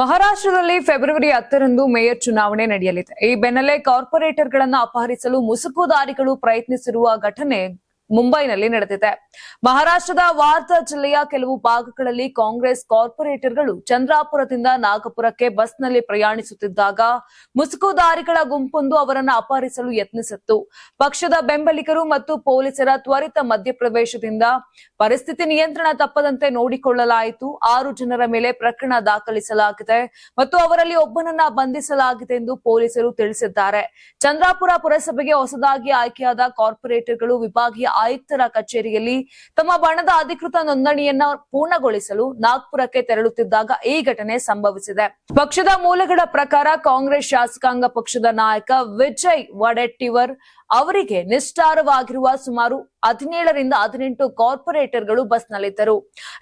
ಮಹಾರಾಷ್ಟ್ರದಲ್ಲಿ ಫೆಬ್ರವರಿ ಹತ್ತರಂದು ಮೇಯರ್ ಚುನಾವಣೆ ನಡೆಯಲಿದೆ. ಈ ಬೆನ್ನಲ್ಲೇ ಕಾರ್ಪೊರೇಟರ್ಗಳನ್ನು ಅಪಹರಿಸಲು ಮುಸುಕುದಾರಿಗಳು ಪ್ರಯತ್ನಿಸಿರುವ ಘಟನೆ ಮುಂಬೈನಲ್ಲಿ ನಡೆದಿದೆ. ಮಹಾರಾಷ್ಟ್ರದ ವಾರ್ಧಾ ಜಿಲ್ಲೆಯ ಕೆಲವು ಭಾಗಗಳಲ್ಲಿ ಕಾಂಗ್ರೆಸ್ ಕಾರ್ಪೊರೇಟರ್ಗಳು ಚಂದ್ರಾಪುರದಿಂದ ನಾಗಪುರಕ್ಕೆ ಬಸ್ನಲ್ಲಿ ಪ್ರಯಾಣಿಸುತ್ತಿದ್ದಾಗ ಮುಸುಕುದಾರಿಗಳ ಗುಂಪೊಂದು ಅವರನ್ನು ಅಪಹರಿಸಲು ಯತ್ನಿಸಿತ್ತು. ಪಕ್ಷದ ಬೆಂಬಲಿಗರು ಮತ್ತು ಪೊಲೀಸರ ತ್ವರಿತ ಮಧ್ಯಪ್ರವೇಶದಿಂದ ಪರಿಸ್ಥಿತಿ ನಿಯಂತ್ರಣ ತಪ್ಪದಂತೆ ನೋಡಿಕೊಳ್ಳಲಾಯಿತು. ಆರು ಜನರ ಮೇಲೆ ಪ್ರಕರಣ ದಾಖಲಿಸಲಾಗಿದೆ ಮತ್ತು ಅವರಲ್ಲಿ ಒಬ್ಬನನ್ನ ಬಂಧಿಸಲಾಗಿದೆ ಎಂದು ಪೊಲೀಸರು ತಿಳಿಸಿದ್ದಾರೆ. ಚಂದ್ರಾಪುರ ಪುರಸಭೆಗೆ ಹೊಸದಾಗಿ ಆಯ್ಕೆಯಾದ ಕಾರ್ಪೊರೇಟರ್ಗಳು ವಿಭಾಗೀಯ ಆಯುಕ್ತರ ಕಚೇರಿಯಲ್ಲಿ ತಮ್ಮ ಬಣದ ಅಧಿಕೃತ ನೋಂದಣಿಯನ್ನ ಪೂರ್ಣಗೊಳಿಸಲು ನಾಗ್ಪುರಕ್ಕೆ ತೆರಳುತ್ತಿದ್ದಾಗ ಈ ಘಟನೆ ಸಂಭವಿಸಿದೆ. ಪಕ್ಷದ ಮೂಲಗಳ ಪ್ರಕಾರ ಕಾಂಗ್ರೆಸ್ ಶಾಸಕಾಂಗ ಪಕ್ಷದ ನಾಯಕ ವಿಜಯ್ ವಡೆಟ್ಟಿವರ್ ಅವರಿಗೆ ನಿಷ್ಠಾರವಾಗಿರುವ ಸುಮಾರು ಹದಿನೇಳರಿಂದ ಹದಿನೆಂಟು ಕಾರ್ಪೊರೇಟರ್ಗಳು ಬಸ್ನಲ್ಲಿದ್ದರು.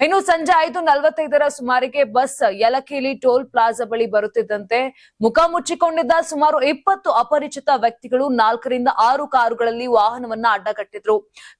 ಇನ್ನು ಸಂಜೆ ಐದು ನಲವತ್ತೈದರ ಸುಮಾರಿಗೆ ಬಸ್ ಯಲಕೇಲಿ ಟೋಲ್ ಪ್ಲಾಜಾ ಬಳಿ ಬರುತ್ತಿದ್ದಂತೆ ಮುಖ ಮುಚ್ಚಿಕೊಂಡಿದ್ದ ಸುಮಾರು ಇಪ್ಪತ್ತು ಅಪರಿಚಿತ ವ್ಯಕ್ತಿಗಳು ನಾಲ್ಕರಿಂದ ಆರು ಕಾರುಗಳಲ್ಲಿ ವಾಹನವನ್ನ ಅಡ್ಡಗಟ್ಟಿದ್ರು.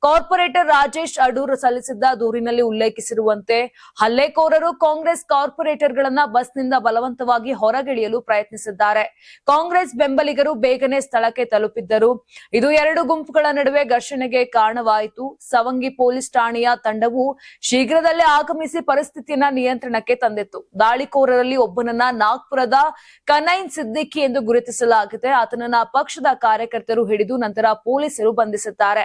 ಕಾರ್ಪೊರೇಟರ್ ರಾಜೇಶ್ ಅಡೂರು ಸಲ್ಲಿಸಿದ್ದ ದೂರಿನಲ್ಲಿ ಉಲ್ಲೇಖಿಸಿರುವಂತೆ, ಹಲ್ಲೆಕೋರರು ಕಾಂಗ್ರೆಸ್ ಕಾರ್ಪೊರೇಟರ್ಗಳನ್ನ ಬಸ್ನಿಂದ ಬಲವಂತವಾಗಿ ಹೊರಗಿಳಿಯಲು ಪ್ರಯತ್ನಿಸಿದ್ದಾರೆ. ಕಾಂಗ್ರೆಸ್ ಬೆಂಬಲಿಗರು ಬೇಗನೆ ಸ್ಥಳಕ್ಕೆ ತಲುಪಿದ್ದರು. ಇದು ಎರಡು ಗುಂಪುಗಳ ನಡುವೆ ಘರ್ಷಣೆಗೆ ಕಾರಣವಾಯಿತು. ಸವಂಗಿ ಪೊಲೀಸ್ ಠಾಣೆಯ ತಂಡವು ಶೀಘ್ರದಲ್ಲೇ ಆಗಮಿಸಿ ಪರಿಸ್ಥಿತಿಯನ್ನ ನಿಯಂತ್ರಣಕ್ಕೆ ತಂದಿತ್ತು. ದಾಳಿಕೋರರಲ್ಲಿ ಒಬ್ಬನನ್ನ ನಾಗ್ಪುರದ ಕನೈನ್ ಸಿದ್ದಿಕ್ಕಿ ಎಂದು ಗುರುತಿಸಲಾಗಿದೆ. ಆತನನ್ನ ಪಕ್ಷದ ಕಾರ್ಯಕರ್ತರು ಹಿಡಿದು ನಂತರ ಪೊಲೀಸರು ಬಂಧಿಸಿದ್ದಾರೆ.